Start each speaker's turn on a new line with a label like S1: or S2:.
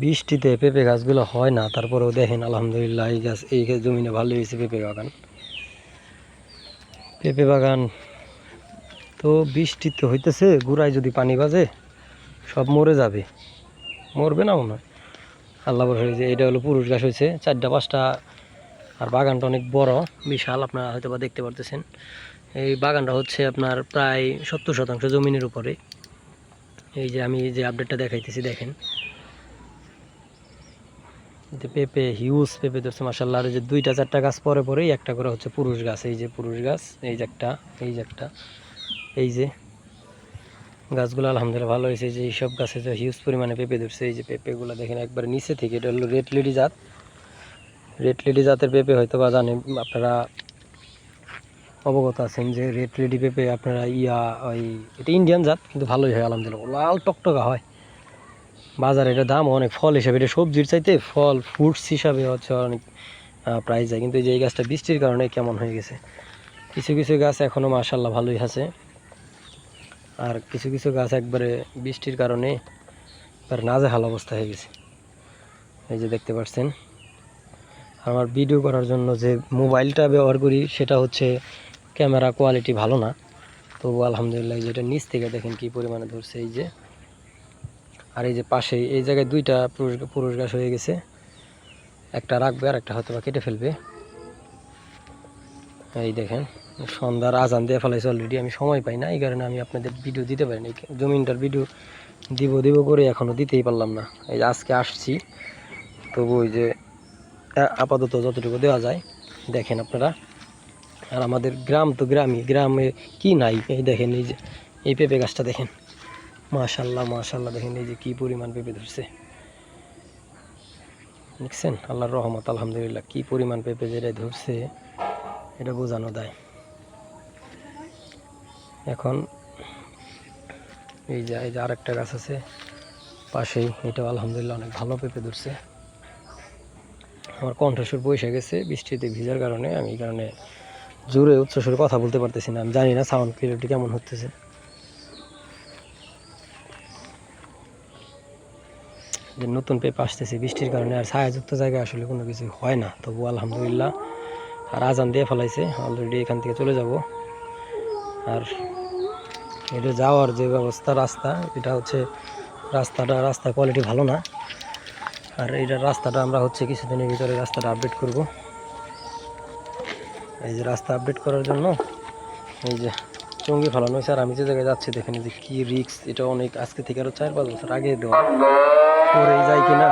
S1: বৃষ্টিতে পেঁপে গাছগুলো হয় না, তারপরেও দেখেন আলহামদুলিল্লাহ এই গাছ, এই জমিনে ভালো হয়েছে পেঁপে বাগান। পেঁপে বাগান তো বৃষ্টি তো হইতেছে, গুড়ায় যদি পানি বাজে, সব মরে যাবে। মরবে না মনে হয়। আল্লাহ হয়েছে এটা হলো পুরুষ গাছ হয়েছে, চারটা, পাঁচটা, আর বাগানটা অনেক বড়, বিশাল, আপনারা হয়তো বা দেখতে পারতেছেন। এই বাগানটা হচ্ছে আপনার প্রায় সত্তর শতাংশ জমিনের উপরে। এই যে আমি যে আপডেটটা দেখাইতেছি, দেখেন। যে পেঁপে হিউজ পেঁপে ধরছে মাসাল্লাহ আর যে দুইটা, চারটা গাছ পরে পরেই একটা করে হচ্ছে পুরুষ গাছ। এই যে পুরুষ গাছ, এই যে একটা, এই যে একটা, এই যে গাছগুলো আলহামদুলিল্লাহ ভালো হয়েছে। যে এইসব গাছে যে হিউজ পরিমাণে পেঁপে ধরছে, এই যে পেঁপেগুলো দেখেন একবার নিচে থেকে, এটা হলো রেড লেডি জাত। রেড লেডি জাতের পেঁপে হয়তো বা জানেন, আপনারা অবগত আছেন যে রেড লেডি পেঁপে আপনারা ইয়া, ওই, এটা ইন্ডিয়ান জাত, কিন্তু ভালোই হয় আলহামদুলিল্লাহ। লাল টকটকা হয়। বাজারে এটা দাম অনেক, ফল হিসাবে এটা সবজির চাইতে ফল ফ্রুটস হিসাবে হচ্ছে অনেক প্রাইস যায় কিন্তু যে এই গাছটা বৃষ্টির কারণে কেমন হয়ে গেছে? কিছু কিছু গাছ এখনও মাশাল্লাহ ভালোই আছে। আর কিছু কিছু গাছ একবারে বৃষ্টির কারণে এবার একবার নাজেহাল অবস্থা হয়ে গেছে। এই যে দেখতে পাচ্ছেন, আমার ভিডিও করার জন্য যে মোবাইলটা ব্যবহার করি সেটা হচ্ছে ক্যামেরা কোয়ালিটি ভালো না। তবু আলহামদুলিল্লাহ যেটা নিচ থেকে দেখেন কি পরিমাণে ধরছে এই যে। আর এই যে পাশে, এই জায়গায় দুইটা পুরুষ পুরুষ গাছ হয়ে গেছে। একটা রাখবে আর একটা হয়তো বা কেটে ফেলবে। এই দেখেন, সন্ধ্যার আজান দিয়ে ফেলাইছে অলরেডি আমি সময় পাই না, এই কারণে আমি আপনাদের ভিডিও দিতে পারি না জমিনটার ভিডিও দিব দিব করে এখনও দিতেই পারলাম না। এই যে আজকে আসছি, তবু ওই যে আপাতত যতটুকু দেওয়া যায়, দেখেন আপনারা। আর আমাদের গ্রাম তো গ্রামই, গ্রামে কি নাই? এই দেখেন, এই যে, এই পেঁপে গাছটা দেখেন। মাশাল্লাহ মাশাল্লাহ দেখেন এই যে কি পরিমাণ পেঁপে ধরছে। দেখছেন? আল্লাহর রহমত, আলহামদুলিল্লাহ, কি পরিমাণ পেঁপে যেটা ধরছে, এটা বোঝানো দেয় এখন এই যে এই যে আরেকটা গাছ আছে, পাশেই, এটাও আলহামদুলিল্লাহ অনেক ভালো পেঁপে ধরছে। আমার কণ্ঠস্বর বসে গেছে, বৃষ্টিতে ভিজার কারণে, আমি এই কারণে জোরে উচ্চস্বরে কথা বলতে পারতেছি না, আমি জানি না সাউন্ড কোয়ালিটি কেমন হতেছে যে নতুন পেঁপে আসতেছে, বৃষ্টির কারণে আর ছায়াযুক্ত জায়গায় আসলে কোনো কিছু হয় না। তবু আলহামদুলিল্লাহ, আর আজান দিয়ে ফেলাইছে অলরেডি এখান থেকে চলে যাব। আর এটা যাওয়ার যে ব্যবস্থা, রাস্তা, এটা হচ্ছে রাস্তাটা, রাস্তা কোয়ালিটি ভালো না। আর এইটা রাস্তাটা আমরা হচ্ছে কিছুদিনের ভিতরে রাস্তাটা আপডেট করব। এই যে রাস্তা আপডেট করার জন্য, এই যে চঙ্গি ফেলানো হয়েছে। আর আমি যে জায়গায় যাচ্ছি, দেখেন যে কি রিক্স এটা অনেক আজকে থেকে আরও চার পাঁচ বছর আগে দেওয়া। हो जाए कि ना?